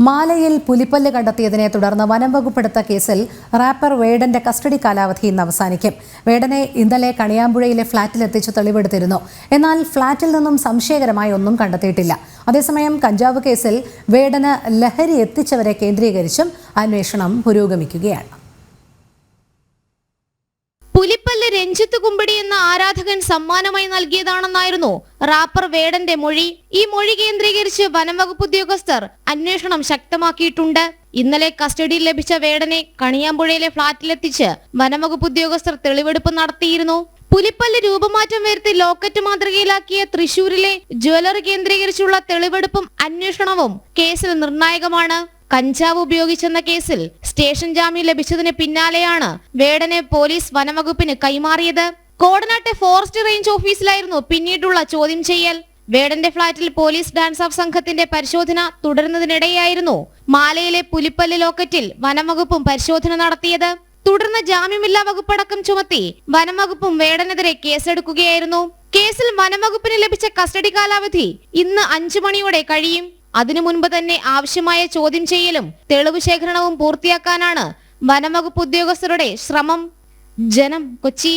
മാലയിൽ പുലിപ്പല്ല് കണ്ടെത്തിയതിനെ തുടർന്ന് വനം വകുപ്പെടുത്ത കേസിൽ റാപ്പർ വേഡന്റെ കസ്റ്റഡി കാലാവധി ഇന്ന് അവസാനിക്കും. വേടനെ ഇന്നലെ കണിയാമ്പുഴയിലെ ഫ്ളാറ്റിലെത്തിച്ച് തെളിവെടുത്തിരുന്നു. എന്നാൽ ഫ്ളാറ്റിൽ നിന്നും സംശയകരമായി ഒന്നും കണ്ടെത്തിയിട്ടില്ല. അതേസമയം കഞ്ചാവ് കേസിൽ വേടന് ലഹരി എത്തിച്ചവരെ കേന്ദ്രീകരിച്ചും അന്വേഷണം പുരോഗമിക്കുകയാണ്. പുലിപ്പല്ല് രഞ്ജിത്ത് കുമ്പടി എന്ന ആരാധകൻ സമ്മാനമായി നൽകിയതാണെന്നായിരുന്നു റാപ്പർ വേടന്റെ മൊഴി. ഈ മൊഴി കേന്ദ്രീകരിച്ച് വനംവകുപ്പ് ഉദ്യോഗസ്ഥർ അന്വേഷണം ശക്തമാക്കിയിട്ടുണ്ട്. ഇന്നലെ കസ്റ്റഡിയിൽ ലഭിച്ച വേടനെ കണിയാമ്പുഴയിലെ ഫ്ളാറ്റിലെത്തിച്ച് വനംവകുപ്പ് ഉദ്യോഗസ്ഥർ തെളിവെടുപ്പ് നടത്തിയിരുന്നു. പുലിപ്പല്ല് രൂപമാറ്റം വരുത്തി ലോക്കറ്റ് മാതൃകയിലാക്കിയ തൃശൂരിലെ ജ്വല്ലറി കേന്ദ്രീകരിച്ചുള്ള തെളിവെടുപ്പും അന്വേഷണവും കേസിൽ നിർണായകമാണ്. കഞ്ചാവ് ഉപയോഗിച്ചെന്ന കേസിൽ സ്റ്റേഷൻ ജാമ്യം ലഭിച്ചതിന് പിന്നാലെയാണ് വേടനെ പോലീസ് വനംവകുപ്പിന് കൈമാറിയത്. കോടനാട്ടെ ഫോറസ്റ്റ് റേഞ്ച് ഓഫീസിലായിരുന്നു പിന്നീടുള്ള ചോദ്യം ചെയ്യൽ. വേടന്റെ ഫ്ളാറ്റിൽ പോലീസ് ഡാൻസ് ഓഫ് സംഘത്തിന്റെ പരിശോധന തുടരുന്നതിനിടെയായിരുന്നു മാലയിലെ പുലിപ്പല്ല് ലോക്കറ്റിൽ വനംവകുപ്പും പരിശോധന നടത്തിയത്. തുടർന്ന് ജാമ്യമില്ലാ വകുപ്പടക്കം ചുമത്തി വനംവകുപ്പും വേടനെതിരെ കേസെടുക്കുകയായിരുന്നു. കേസിൽ വനംവകുപ്പിന് ലഭിച്ച കസ്റ്റഡി കാലാവധി ഇന്ന് അഞ്ചു മണിയോടെ കഴിയും. അതിനു മുൻപ് തന്നെ ആവശ്യമായ ചോദ്യം ചെയ്യലും തെളിവ് ശേഖരണവും പൂർത്തിയാക്കാനാണ് വനംവകുപ്പ് ഉദ്യോഗസ്ഥരുടെ ശ്രമം. ജനം കൊച്ചി.